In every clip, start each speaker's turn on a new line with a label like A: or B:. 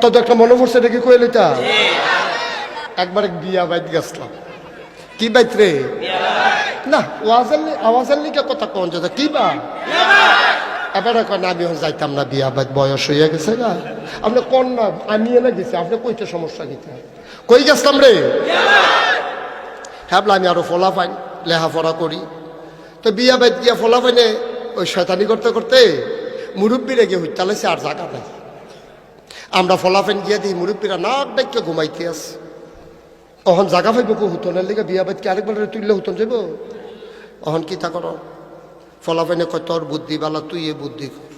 A: কথা তো একটা মনে পড়ছে, দেখি কয়ে লইতা। একবার বিয়া বাইত গেছিলাম কি বাইত রে? না, ওয়াজের লি- আওয়াজের লিগে কথা কোন যেত কি বা? এবারে কয়, না, আমি যাইতাম না, বিয়া বাইত, বয়স হইয়া গেছে না আপনি কোন না, আমি এনে গেছি, আপনি কইতে সমস্যা গেছে কই গেছিলাম রে? হ্যাঁ আমি আরও ফলা পাইন লেহাপড়া করি। তো বিয়া বাইত গিয়া ফলা পাইনে, ওই শয়তানি করতে করতে মুরব্বীরে গিয়ে হইতালেছে আর জায়গা নাই। আমরা ফলাফেন গিয়ে দিই, মুরব্বীরা নাক ডাইকে ঘুমাইতে আছে। অহন জাগা পাইব কো হুতনের লিগে বিয়া বাইতকে আরেকবার তুললে হুতন যাইব? অহন কি তা কর? ফলাফেনে কয়, তোর বুদ্ধি বালা, তুই এ বুদ্ধি কর।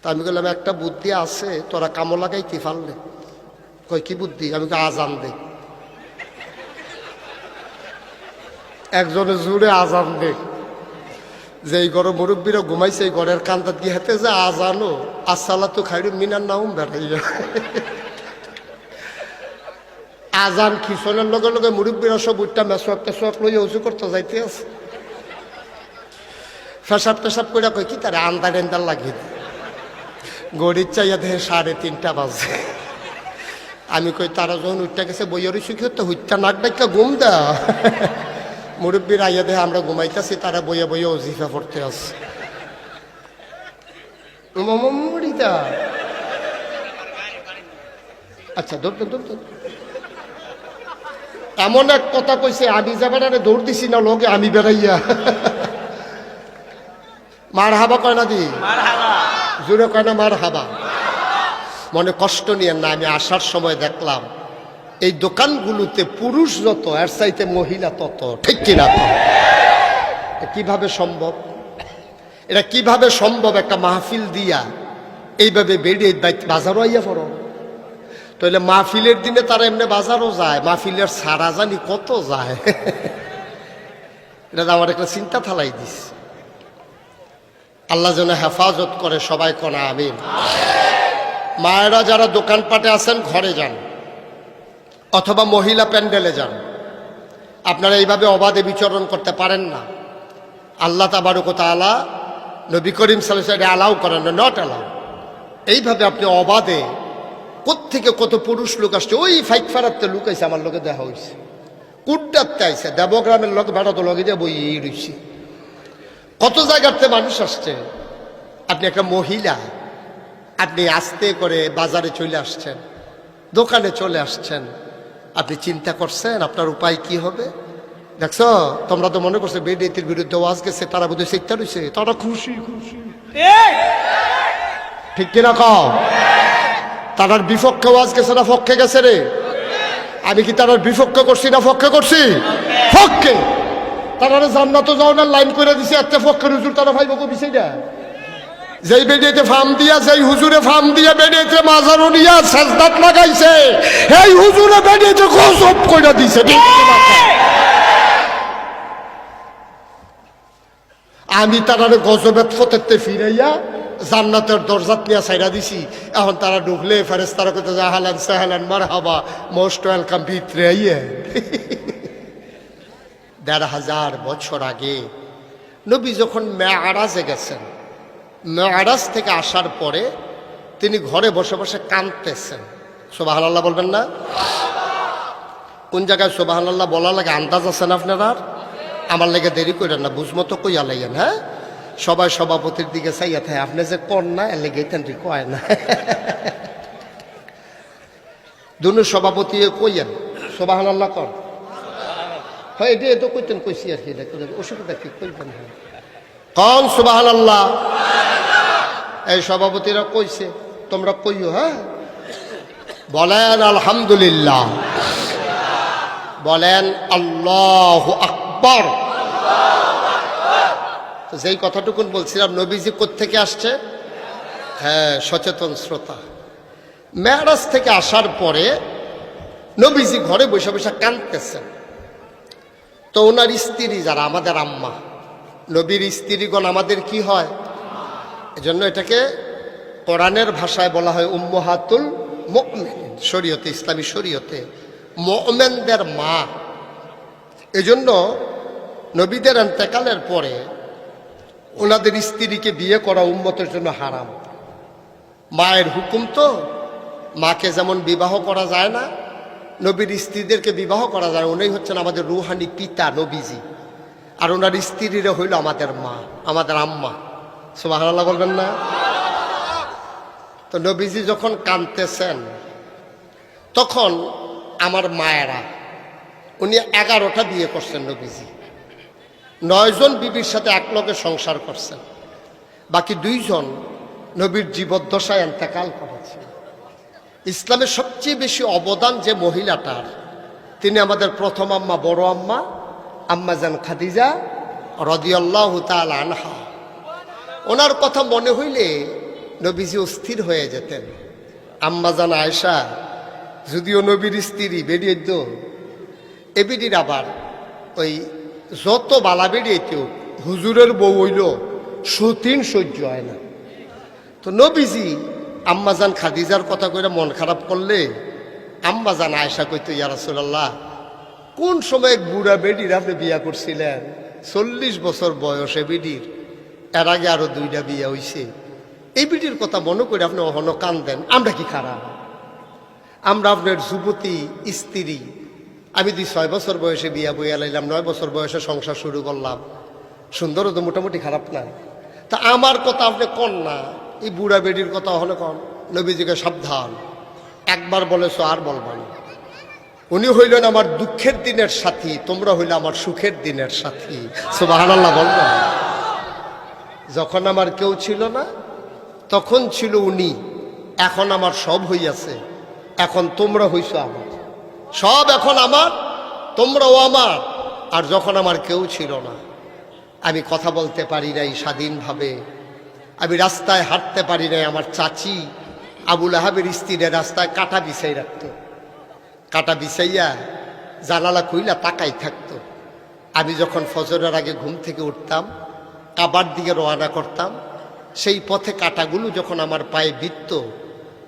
A: তা আমি বললাম একটা বুদ্ধি আছে, তোরা কামো লাগাইতে পারলে। কয়, কি বুদ্ধি? আমি আজান দে। একজনে জুড়ে আজান দে। যে এই ঘরে মুরব্বীরা ঘুমাইছে, এই ঘরের কান্দাত গিয়ে হাতে যে আজানো আসালা তো খাইরু মিনার নাম বেড়াইয়া আজান খিসনের লগে লগে মুরব্বীরা সব উঠটা মেসোয়াক টেসোয়াক লইয়া উঁচু করতে যাইতে আছে। ফেসাব টেসাব করে কই কি তারা আন্দার এন্দার লাগিয়ে গড়ির চাইয়া দেহে সাড়ে তিনটা বাজে। আমি কই, তারা যখন উঠটা গেছে, বইয়ের সুখী তো হুইটটা নাক ডাক্কা ঘুম দা। মুরব্বীর আইয়া দেহে আমরা ঘুমাইতেছি তারা বইয়া বইয়া অজিফা পড়তে আছে। মমরিতা আচ্ছা দৌড় দৌড়। এমন এক কথা কইছে আমি যাবার দৌড় দিছি না লোকে আমি বেড়াইয়া। মার হাবা কয় না দি? জোরে কয় না মার হাবা মনে কষ্ট নিয়ে না আমি আসার সময় দেখলাম। এই দোকানগুলোতে পুরুষ যত, এর চাইতে মহিলা তত। ঠিক কিনা কীভাবে সম্ভব? এটা কীভাবে সম্ভব একটা মাহফিল দিয়া? এইভাবে বেড়ে বাজারও আইয়া পড়ো। তাহলে মাহফিলের দিনে তারা এমনি বাজারও যায়, মাহফিলের সারা জানি কত যায়। এটা আমার একটা চিন্তা থালাই দিস। আল্লাহ যেন হেফাজত করে সবাই কোনা, আমিন। মায়েরা যারা দোকানপাটে আছেন, ঘরে যান। অথবা মহিলা প্যান্ডেলে যান। আপনারা এইভাবে অবাধে বিচরণ করতে পারেন না। আল্লাহ তাবারুক তালা নবী করিম সাল্লাহ অ্যালাউ করেন না নট অ্যালাউ এইভাবে আপনি অবাধে কোত্থেকে কত পুরুষ লোক আসছে, ওই ফাইক ফেরাতে লোক আইছে আমার লোকে দেখা হয়েছে কুট্টাতে আইছে, দেবগ্রামের লোক বেড়া তো লগে যে বই রইছে। কত জায়গাতে মানুষ আসছে, আপনি একটা মহিলা, আপনি আস্তে করে বাজারে চলে আসছেন, দোকানে চলে আসছেন আপনি চিন্তা করছেন আপনার উপায় কি হবে? দেখছ তোমরা তো মনে করছ বেডিতির বিরুদ্ধে ওয়াজ গেছে তারা বোধহয় শিক্ষা রয়েছে তারা খুশি। খুশি ঠিক কিনা কও? তারার বিপক্ষে ওয়াজ গেছে না পক্ষে গেছে রে? আমি কি তারার বিপক্ষে করছি না পক্ষে করছি? পক্ষে তারা জান্নাত যাওয়ার লাইন করে দিছে একটা পক্ষের রুজুর তারা ভাইব কবিছে না যেই বেডিয়েতে ফার্ম দিয়া যেই হুজুরে ফার্ম দিয়া বেডিয়েতে মাজারও নিয়া সাজদাত লাগাইছে এই হুজুরে বেডিয়েতে গজব কইরা দিছে? আমি তারারে গজবেত ফতেতে ফিরাইয়া জান্নাতের দরজাত নিয়ে সাইরা দিছি এখন তারা ঢুকলে ফেরেস তারা কইতে যা হালান সাহালান মার হাবা মোস্ট ওয়েলকাম ভিতরে আইয়ে দেড় হাজার বছর আগে নবী যখন মেয়ারাজে গেছেন মেয়ারাজ থেকে আসার পরে তিনি ঘরে বসে বসে কাঁদতেছেন। সোবাহ আল্লাহ বলবেন না? কোন জায়গায় সোবাহ আল্লাহ বলা লাগে আন্দাজ আছেন আপনারা? আমার লেগে দেরি করেন না, বুঝমতো কইয়া লাইয়েন হ্যাঁ? সবাই সভাপতির দিকে চাইয়া থাকে, আপনি যে কন না লেগে তেন কয় না। দুনু সভাপতি কইয়েন সোবাহান আল্লাহ কর হয়, এটা তো কইতেন, কইছি আর কি অসুবিধা কি হ্যাঁ। কন আল্লাহ এই সভাপতিরা কইছে, তোমরা কইও হ্যাঁ? বলেন, আলহামদুলিল্লাহ। বলেন, আল্লাহ আকবর। যেই কথাটুকুন বলছিলাম, নবীজি থেকে আসছে? হ্যাঁ সচেতন শ্রোতা। মেয়ারাজ থেকে আসার পরে নবীজি ঘরে বসে বসে কাঁদতেছেন। তো ওনার স্ত্রী যারা, আমাদের আম্মা, নবীর স্ত্রীগণ আমাদের কি হয়? এজন্য এটাকে কোরআনের ভাষায় বলা হয় উম্মহাতুল মুমিন শরীয়তে, ইসলামী শরীয়তে। মোমেনদের মা। এজন্য নবীদের এন্তেকালের পরে ওনাদের স্ত্রীকে বিয়ে করা উম্মতের জন্য হারাম। মায়ের হুকুম তো, মাকে যেমন বিবাহ করা যায় না, নবীর স্ত্রীদেরকে বিবাহ করা যায় উনি হচ্ছেন আমাদের রুহানি পিতা, নবীজি। আর ওনার স্ত্রীরা হইল আমাদের মা, আমাদের আম্মা। সুবাহ বলবেন না? তো নবীজি যখন কাঁদতেছেন, তখন আমার মায়েরা, উনি এগারোটা বিয়ে করছেন নবীজি। নয়জন বিবির সাথে এক লগে সংসার করছেন। বাকি দুইজন নবীর জীবদ্দশায় এন্তেকাল করেছেন ইসলামের সবচেয়ে বেশি অবদান যে মহিলাটার, তিনি আমাদের প্রথম আম্মা, বড় আম্মা আম্মা জান খাদিজা রদিয়াল্লাহ তাল আনহা। ওনার কথা মনে হইলে নবীজি অস্থির হয়ে যেতেন। আম্মা জান আয়সা যদিও নবীর স্ত্রী বেরিয়ে তো এবিডির আবার ওই যত বালা বেরিয়েতেও হুজুরের বউ হইল, সতীন সহ্য হয় না। তো নবীজি আম্মাজান খাদিজার কথা কইরা মন খারাপ করলে আম্মাজান আয়সা কইতো, ইয়া রাসূলুল্লাহ, কোন সময় বুড়া বেডির আপনি বিয়া করছিলেন? চল্লিশ বছর বয়সে বিডির। এর আগে আরও দুইটা বিয়ে হইছে। এই বিটির কথা মনে করে আপনি অহন কান দেন আমরা কি খারাপ? আমরা আপনার যুবতী, স্ত্রী। আমি দুই ছয় বছর বয়সে বিয়া বইয়া লাইলাম, নয় বছর বয়সে সংসার শুরু করলাম। সুন্দরও তো মোটামুটি খারাপ না। তা আমার কথা আপনি কন না? এই বুড়া বেডির কথা হলে কন? নবীজিকে সাবধান। একবার বলেছ, আর বলবান উনি হইলেন আমার দুঃখের দিনের সাথী, তোমরা হইলে আমার সুখের দিনের সাথী। সুবহানাল্লাহ বলবেন যখন আমার কেউ ছিল না, তখন ছিল উনি। এখন আমার সব হইয়াছে। এখন তোমরা হইছ আমার। সব এখন আমার, তোমরাও আমার। আর যখন আমার কেউ ছিল না, আমি কথা বলতে পারি নাই স্বাধীনভাবে। আমি রাস্তায় হাঁটতে পারি নাই আমার চাচি আবুল আহাবের স্ত্রীরা রাস্তায় কাটা বিছাই রাখত। কাটা বিছাইয়া জানালা খুইলা তাকাই থাকতো। আমি যখন ফজরের আগে ঘুম থেকে উঠতাম কাবার দিকে রওনা করতাম। সেই পথে কাটাগুলো যখন আমার পায়ে বিত্ত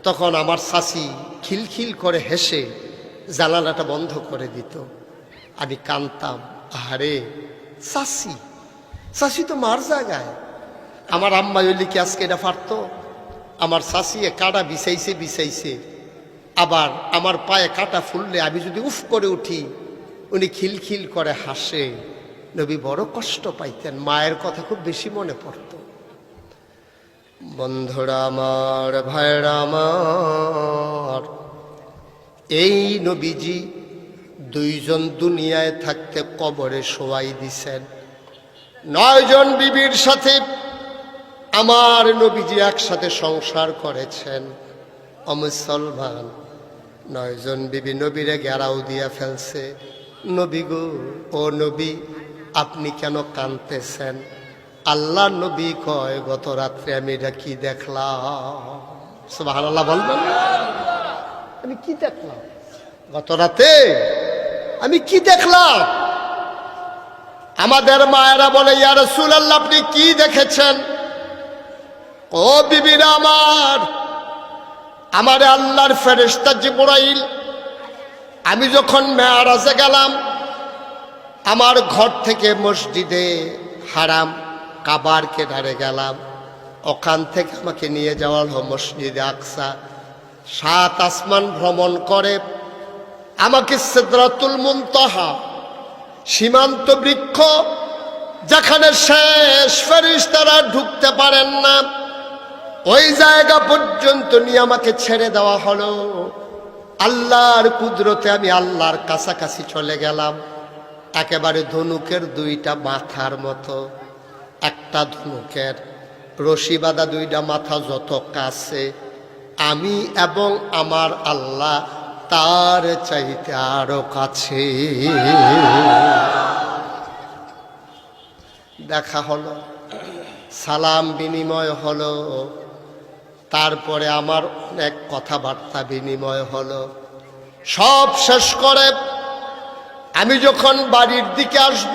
A: তখন আমার শাসি খিলখিল করে হেসে জানালাটা বন্ধ করে দিত। আমি কানতাম আহারে শাসি শাসি তো মার জায়গায়। আমার আম্মা কি আজকে এটা পারতো আমার শাসিয়ে কাটা বিছাইছে বিছাইছে। আবার আমার পায়ে কাটা ফুললে আমি যদি উফ করে উঠি, উনি খিলখিল করে হাসে। নবী বড় কষ্ট পাইতেন, মায়ের কথা খুব বেশি মনে পড়ত। বন্ধুরা আমার, ভাইরা আমার, এই নবীজি দুইজন দুনিয়ায় থাকতে কবরে শোয়াই দিছেন। নয়জন বিবির সাথে আমার নবীজি একসাথে সংসার করেছেন। অমুসলমান নয়জন বিবি নবীরে গেরাও দিয়া ফেলছে। নবী গো, ও নবী আপনি কেন কানতেছেন আল্লাহ নবী কয়, গত রাত্রে আমি এটা কি দেখলাম? বলবেন। আমি কি দেখলাম? গত রাতে আমি কি দেখলাম? আমাদের মায়েরা বলে, ইয়া রাসূলুল্লাহ, আপনি কি দেখেছেন? ও বিবিরা আমার আমার আল্লাহর ফেরেস্তা জিবরাইল, আমি যখন মেয়ারাজে গেলাম আমার ঘর থেকে মসজিদে হারাম, কাবার কেনারে গেলাম। ওখান থেকে আমাকে নিয়ে যাওয়া হলো মসজিদে আকসা। সাত আসমান ভ্রমণ করে আমাকে সিদরাতুল মুনতাহা, সীমান্ত বৃক্ষ, যেখানে শেষ ফেরিস্তারা ঢুকতে পারেন না, ওই জায়গা পর্যন্ত নিয়ে আমাকে ছেড়ে দেওয়া হলো। আল্লাহর কুদরতে আমি আল্লাহর কাছাকাছি চলে গেলাম। একেবারে ধনুকের দুইটা মাথার মতো। একটা ধনুকের রশি বাঁধা দুইটা মাথা যত কাছে। আমি এবং আমার আল্লাহ তার চাইতে আরও কাছে। দেখা হলো, সালাম বিনিময় হলো। তারপরে আমার অনেক কথাবার্তা বিনিময় হলো। সব শেষ করে আমি যখন বাড়ির দিকে আসব,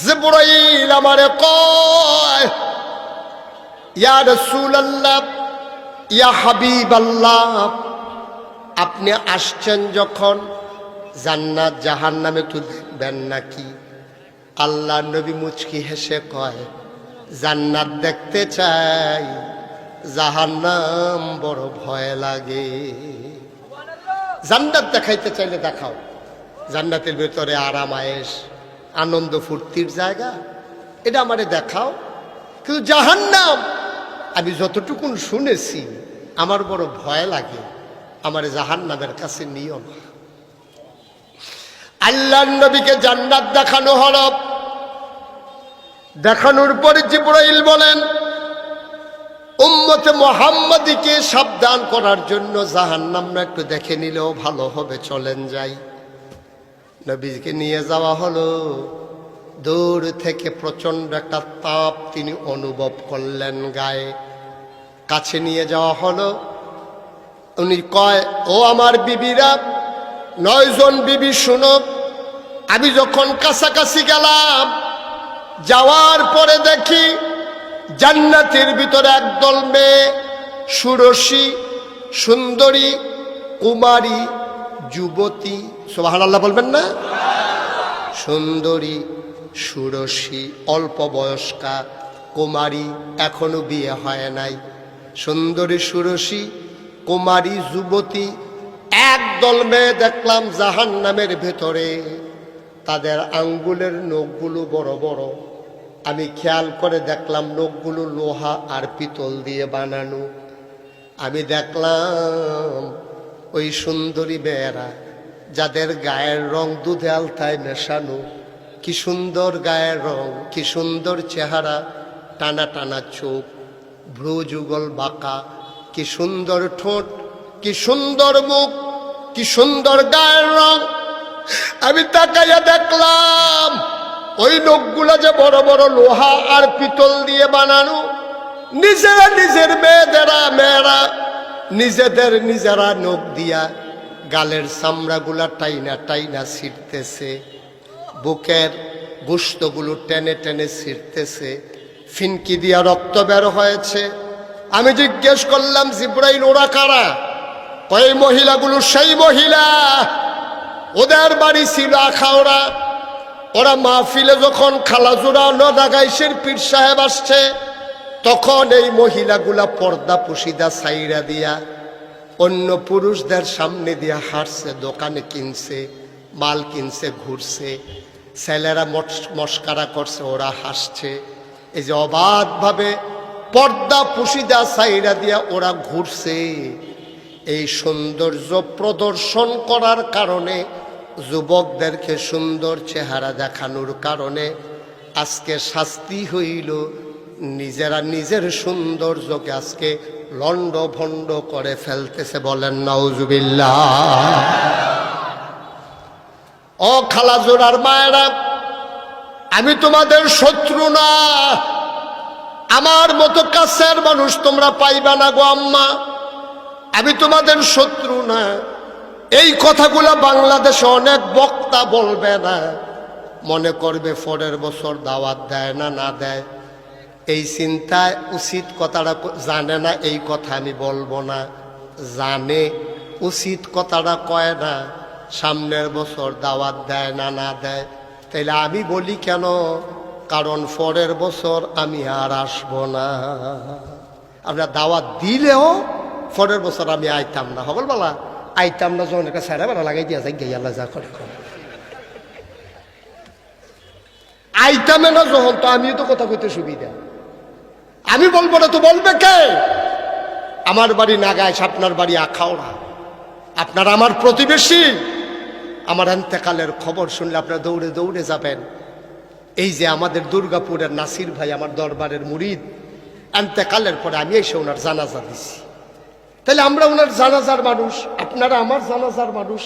A: জিবরাইল আমারে কয়, ইয়া রাসূলুল্লাহ, ইয়া হাবিবাল্লাহ, আপনি আসছেন যখন জান্নাত জাহান্নামে একটু দেখবেন নাকি? আল্লাহ নবী মুচকি হেসে কয়, জান্নাত দেখতে চাই, জাহান্নাম বড় ভয় লাগে। জান্নাত দেখাইতে চাইলে দেখাও। জান্নাতের ভেতরে আরাম আয়েস আনন্দ, ফুর্তির জায়গা। এটা আমারে দেখাও। কিন্তু জাহান্নাম, আমি যতটুকুন শুনেছি, আমার বড় ভয় লাগে, আমার জাহান্নামের কাছে নিও না। আল্লাহ নবীকে জান্নাত দেখানো হল দেখানোর পরে জিব্রাইল বলেন, উম্মতে মোহাম্মদীকে সাবধান করার জন্য জাহান্নাম না একটু দেখে নিলেও ভালো হবে, চলেন যাই। নবীকে নিয়ে যাওয়া হলো। দূর থেকে প্রচণ্ড একটা তাপ তিনি অনুভব করলেন গায়ে। কাছে নিয়ে যাওয়া হলো। উনি কয়, ও আমার বিবিরা নয়জন বিবি শুনো। আমি যখন কাছাকাছি গেলাম, যাওয়ার পরে দেখি জান্নাতের ভিতরে একদল মেয়ে, সুরসী, সুন্দরী, কুমারী, যুবতী সোহান আল্লাহ বলবেন না? সুন্দরী, সুরসী, অল্প বয়স্কা, কুমারী এখনও বিয়ে হয় নাই। সুন্দরী, সুরসী, কুমারী, যুবতী, একদল মেয়ে দেখলাম জাহান নামের ভেতরে। তাদের আঙ্গুলের নখগুলো বড় বড়। আমি খেয়াল করে দেখলাম নখগুলো লোহা আর পিতল দিয়ে বানানো। আমি দেখলাম ওই সুন্দরী মেয়েরা যাদের গায়ের রং দুধে আলতায় মেশানো। কি সুন্দর গায়ের রং, কি সুন্দর চেহারা, টানা টানা চোখ, ভ্রু যুগল বাঁকা। কি সুন্দর ঠোঁট, কি সুন্দর মুখ, কি সুন্দর গায়ের রং। আমি তাকাইয়া দেখলাম, ওই লোকগুলো যে বড় বড় লোহা আর পিতল দিয়ে বানানো। নিজেরা নিজের মেয়েদেরা, মেয়েরা, নিজেদের নিজেরা নখ দিয়া গালের চামড়াগুলা টাইনা টাইনা ছিঁড়তেছে, বুকের গুস্তগুলো টেনে টেনে ছিঁড়তেছে, ফিনকি দিয়া রক্ত বের হয়েছে। আমি জিজ্ঞেস করলাম, জিব্রাইল, ওরা কারা? কয় মহিলাগুলো সেই মহিলা। ওদের বাড়ি ছিল আখাওড়া ওরা মাহফিলে যখন খালাজুরা নদাগাইশের পীর সাহেব আসছে, তখন এই মহিলাগুলা পর্দা পুশিদা সাইরা দিয়া অন্য পুরুষদের সামনে দিয়া হাঁটছে, দোকানে কিনছে, মাল কিনছে, ঘুরছে। ছেলেরা মস- মস্কারা করছে, ওরা হাসছে। এই যে অবাধভাবে পর্দা পুশিদা সাইরা দিয়া ওরা ঘুরছে। এই সৌন্দর্য প্রদর্শন করার কারণে যুবকদেরকে সুন্দর চেহারা দেখানোর কারণে আজকে শাস্তি হইল। নিজেরা নিজের সৌন্দর্যকে আজকে লন্ড ভণ্ড করে ফেলতেছে বলেন, নাউজুবিল্লাহ। ও খালাজোড়ার মায়েরা, আমি তোমাদের শত্রু না। আমার মতো কাছের মানুষ তোমরা পাইবা না গো আম্মা। আমি তোমাদের শত্রু না। এই কথাগুলো বাংলাদেশে অনেক বক্তা বলবে না। মনে করবে পরের বছর দাওয়াত দেয় না না দেয়। এই চিন্তায় উচিত কথাটা জানে না, এই কথা আমি বলব না। জানে, উচিত কথাটা কয় না, সামনের বছর দাওয়াত দেয় না না দেয়। তাইলে আমি বলি কেন? কারণ পরের বছর আমি আর আসব না। আমরা দাওয়াত দিলেও পরের বছর আমি আইতাম না। হবল বলা, আইতাম না যখন একটা স্যারা বেড়া লাগাই দিয়া যাই, গিয়ে যা করে। আইতামে না যখন, তো আমিও তো কথা কইতে সুবিধা। আমি বলব না, তো বলবে কে? আমার বাড়ি নাগায় আপনার বাড়ি আখাওড়া আপনার আমার প্রতিবেশী। আমার এন্তেকালের খবর শুনলে আপনারা দৌড়ে দৌড়ে যাবেন। এই যে আমাদের দুর্গাপুরের নাসির ভাই, আমার দরবারের মুরিদ, এন্তেকালের পরে আমি এসে ওনার জানাজা দিছি। তাহলে আমরা ওনার জানাজার মানুষ, আপনারা আমার জানাজার মানুষ।